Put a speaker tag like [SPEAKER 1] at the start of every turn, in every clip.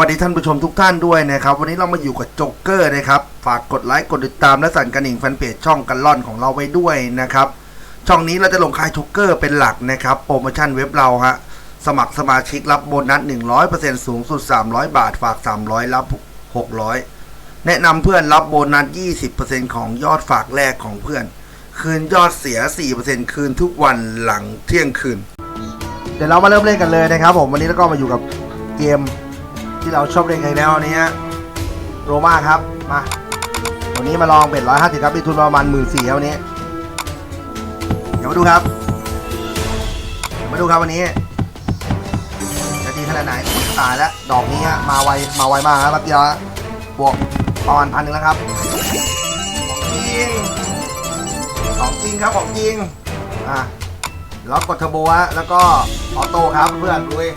[SPEAKER 1] สวัสดีท่านผู้ชมทุกท่านด้วยนะครับ วันนี้เรามาอยู่กับโจ๊กเกอร์นะครับ ฝากกดไลค์กดติดตามและสั่นกระดิ่งแฟนเพจช่องกันล่อนของเราไว้ด้วยนะครับ ช่องนี้เราจะลงขายโจ๊กเกอร์เป็นหลักนะครับ โปรโมชั่นเว็บเราฮะสมัครสมาชิกรับโบนัส 100%สูงสุด 300 บาท ฝาก 300 รับ 600 แนะนำเพื่อนรับโบนัส 20%ของยอดฝากแรกของเพื่อน คืนยอดเสีย 4%คืนทุกวันหลังเที่ยงคืน เดี๋ยวเรามาเริ่มเล่นกันเลยนะครับผมวันนี้แล้วก็มาอยู่กับเกม ที่เราชอบเล่นกันแล้วนี้ฮะโรมาครับมาวันนี้มาลองเบ็ดร้อยห้าสิบครับมีทุนประมาณหมื่นสี่ครับวันนี้ เดี๋ยวมาดูครับมาดูครับวันนี้จะดีขนาดไหนตายแล้วดอกนี้ฮะมาไวมาไวมากครับแป๊บเดียวบวกประมาณพันหนึ่งแล้วครับของจริงของจริงครับของจริงอะแล้วกดเทอร์โบฮะแล้วก็ออโต้ครับเพื่อนดูดิ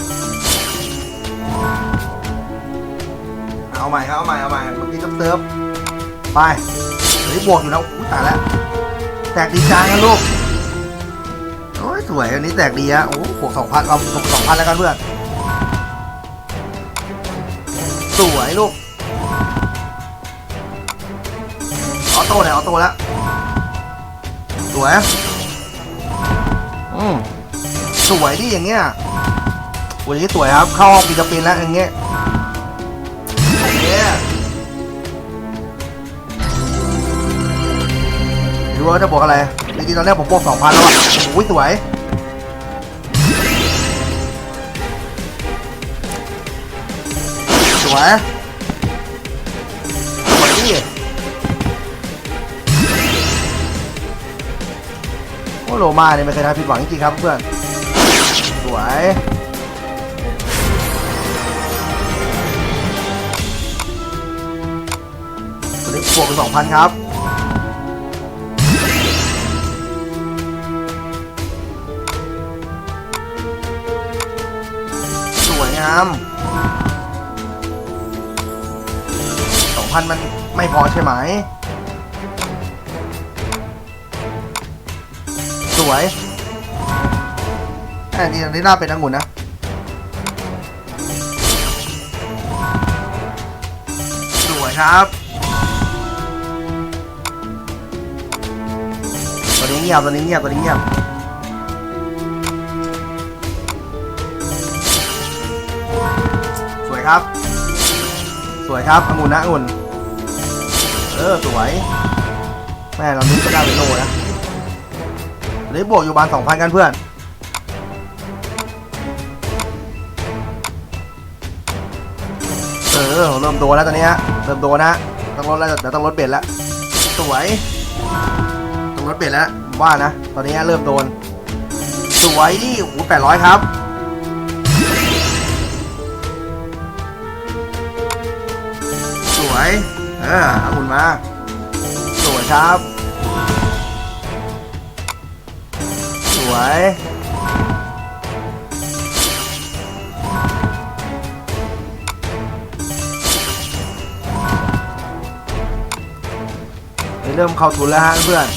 [SPEAKER 1] เอาใหม่ครับเอาใหม่เอาใหม่เมื่อกี้เติมไปเฮ้ยบวกอยู่แล้วอู้ตายแล้วแตกดีจังนะลูกโอ้ยสวยอันนี้แตกดีฮะโอ้บวกสองพันเอาบวกสองพันแล้วกันเพื่อนสวยลูกออโต้เนี่ยออโต้แล้วสวยอืมสวยดิอย่างเงี้ยโอ้ยางนี้สวยครับเข้าห้องปีจะปีนแล้วอย่างเงี้ย ดูว่าจะบวกอะไรจริงๆตอนแรกผมบวกสองพันแล้วอะโอ้ยสวยสวยสวยดิโอ้โลมาเนี่ยไม่เคยทำผิดหวังจริงๆครับเพื่อนสวยตัวนี้บวกเป็นสองพันครับามสองพันมันไม่พอใช่ไหม สวยอันนี้อันนี้น่าเป็นองุ่นนะสวยครับตัวนี้เงียบตัวนี้เงียบตัวนี้เงียบ ครับ สวยครับองุ่นนะองุ่นเออสวยแม่เรานึกจะได้เป็นโลนะเหลยบวกอยู่บานสองพันกันเพื่อนเออเริ่มโดนแล้วตอนนี้ฮะเริ่มโดนนะต้องลดแล้วเดี๋ยวต้องลดเบ็ดแล้วสวยต้องลดเบ็ดแล้วว่านะ ตอนนี้เริ่มโดนสวยโอ้โหแปดร้อยครับ เออเอาหุ่นมาสวยครับ สวยเริ่มเข้าทุนแล้วฮะเพื่อน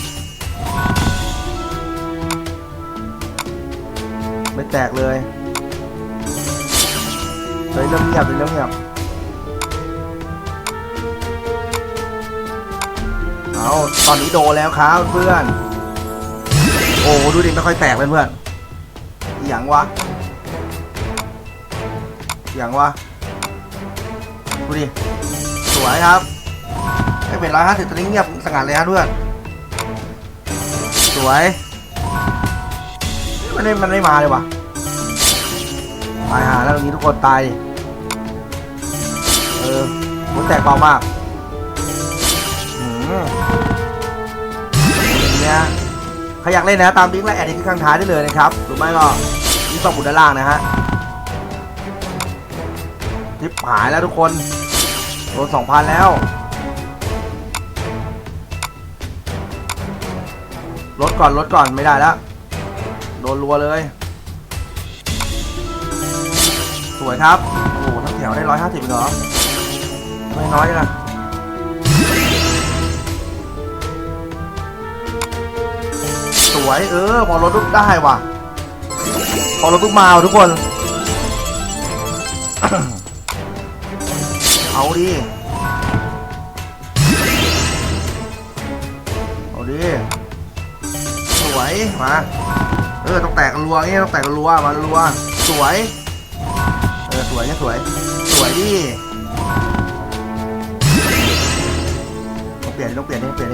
[SPEAKER 1] ไม่แตกเลยเลยเริ่มเงียบเลยเริ่มเงียบ เอาตอนนี้โดนแล้วครับเพื่อน โอ้ดูดิไม่ค่อยแตกเลยเพื่อนอย่างวะอย่างวะดูดิสวยครับไม่เป็นร้อยห้าสิบตอนนี้เงียบสงัดเลยฮะเพื่อนสวยมันไม่มันไม่มาเลยวะตายหาแล้วตรงนี้ทุกคนตายเออหัวแตกเบามากอืม เงี้ยใครอยากเล่นนะตามลิงก์และแอดที่ข้างท้ายได้เลยนะครับหรือไม่ก็ที่ต้องบุดด้านล่างนะฮะทิปหายแล้วทุกคนโดนสองพันแล้วลดก่อนลดก่อนไม่ได้แล้วโดนรัวเลย สวยครับ โอ้ทั้งแถวได้ร้อยห้าสิบเหรอ ไม่น้อยนะ สวย เออ พอรถลุกได้ว่ะ พอรถลุกมาทุกคน เอาดิ เอาดิ สวย มา เออ ต้องแตกกันรัวเงี้ยต้องแตกกันรัว มารัว สวย เออ สวยเนี่ยสวย สวยดิต้องเปลี่ยนต้องเปลี่ยนต้องเปลี่ยน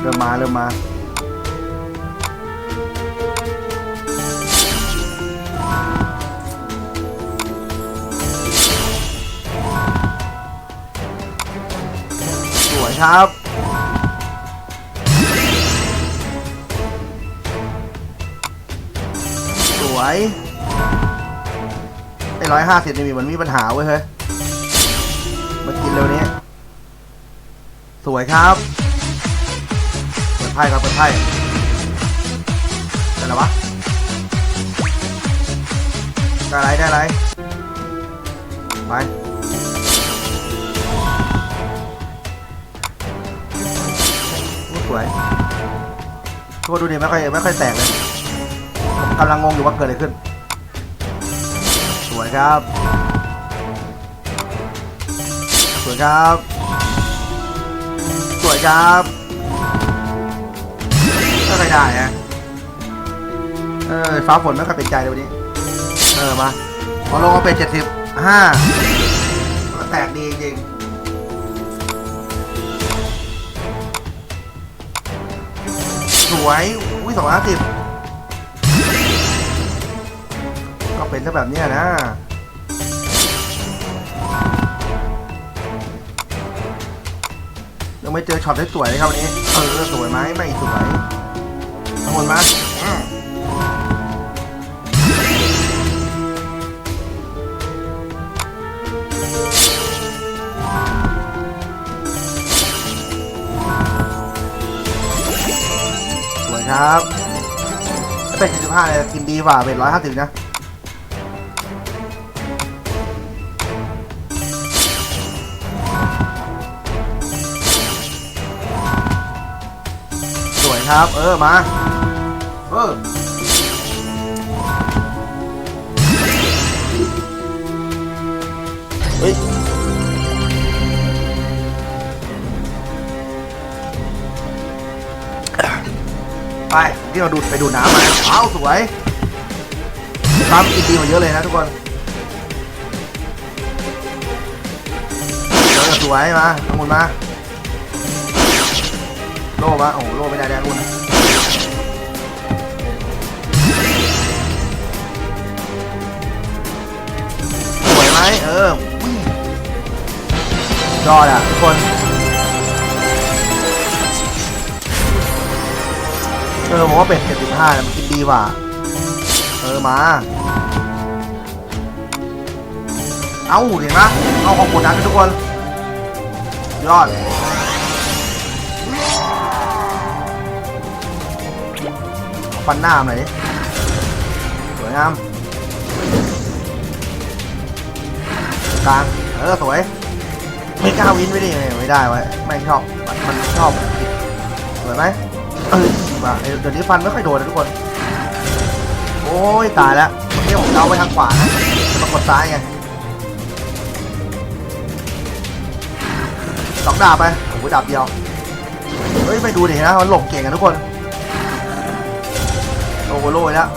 [SPEAKER 1] เริ่มมา เริ่มมา ครับ สวยไอ้ร้อยห้าสิบนี่มันมีปัญหาเว้ยเฮ้ยมากินเร็วนี้ สวยครับ เปิดไพ่ครับเปิดไพ่ได้แล้ววะได้ไรได้ไรไป วยโทษดูดิไม่ค่อยไม่ค่อยแตกเลยผมกำลังงงอยู่ว่าเกิดอะไรขึ้น สวยครับ สวยครับ สวยครับไม่ค่อยได้ฮะเออฟ้าฝนไม่ค่อยเป็นใจเลยวันนี้ เออมาพอลงมาเป็นเจ็ดสิบห้าแตกดีจริง วยอุ้ยสองร้อยสิบก็เป็นซะแบบเนี้ยนะยังไม่เจอช็อตได้สวยเลยครับวันนี้ เออสวยไหมไม่สวยทั้งหมดมา อืมสวยครับเป็น75เลยกินดีกว่าเป็น150นะสวยครับ เออ มา เออเฮ้ย ไปที่เราดูดไปดูน้ำมาเอาสวยน้ำกินดีกว่าเยอะเลยนะทุกคนเออสวยมาทั้งหมดมาโล่มาโอ้โหโล่ไม่ได้แดงอุ่นสวยไหมเออยอดอะทุกคน เออผมว่าเป็ดเจ็ดสิบห้ามันกินดีกว่า เออมา เอาเห็นไหมเอาของกดดันทุกคน ยอดฟันหน้ามันหน่อยดิสวยงามกลางเออสวย ไม่กล้าวินไว้ดิไม่ได้ไว้ไม่ชอบ มันชอบสวยไหมเออ ว่าเดี๋ยวนี้ฟันไม่ค่อยโดนนะทุกคน โอ้ยตายแล้วเมื่อกี้ผมเดาไปทางขวานะจะมากดซ้ายไงสองดาบไปโอ้โหดาบเดียวเฮ้ยไปดูดินะมันหลบเก่งกันทุกคนโอ้โหโรยแล้ว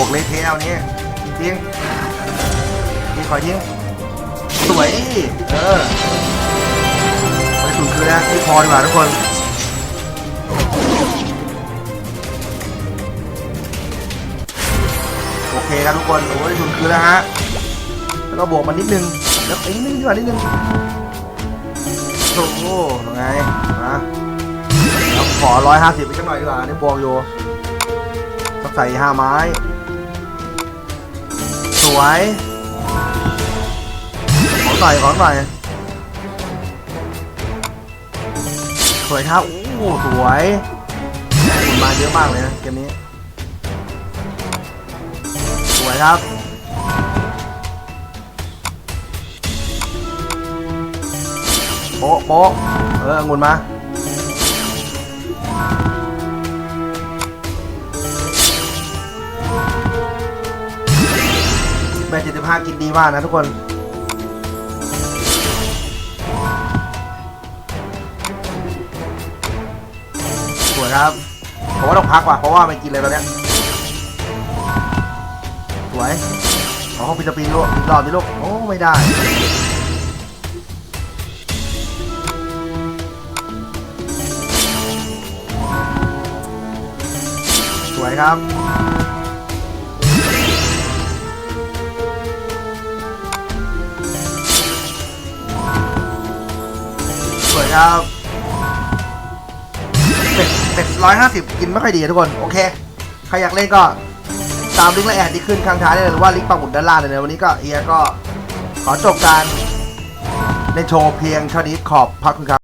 [SPEAKER 1] วกเละเทะเอานี้ทิ้งทิ้งคอยทิ้งสวย เออไปสุดคือแล้วไม่พอดีกว่าทุกคนโอเคครับทุกคนโอ้ยทุนคือแล้วฮะแล้วก็บวกมันนิดนึงแล้วอีกนิดนึงดีกว่านิดนึงโอ้โหยังไงมาเราขอร้อยห้าสิบไปสักหน่อยดีกว่านี่บวกอยู่สักใส่ห้าไม้ วย ขอหน่อย ขอหน่อย สวยครับ โอ้โหสวยคุณมาเยอะมากเลยนะเกมนี้ สวยครับโป๊ะโป๊ะเออองุ่นมา แม่เจ็ดสิบห้ากินดีมากนะทุกคนสวยครับผมว่าต้องพักว่ะเพราะว่าไม่กินเลยตอนเนี้ยสวยขอห้องพิจารณาลูกอีกรอบดิลูกโอ้ไม่ได้สวยครับ ครับเป็ดเป็ดร้อยห้าสิบกินไม่ค่อยดีทุกคน โอเค ใครอยากเล่นก็ตามลิงก์และแอดที่ขึ้นข้างท้ายได้เลยหรือว่าลิงก์ปักหมุดด้านล่างเลยนะวันนี้ก็เอียก็ขอจบการในโชว์เพียงเท่านี้ขอบพระคุณครับ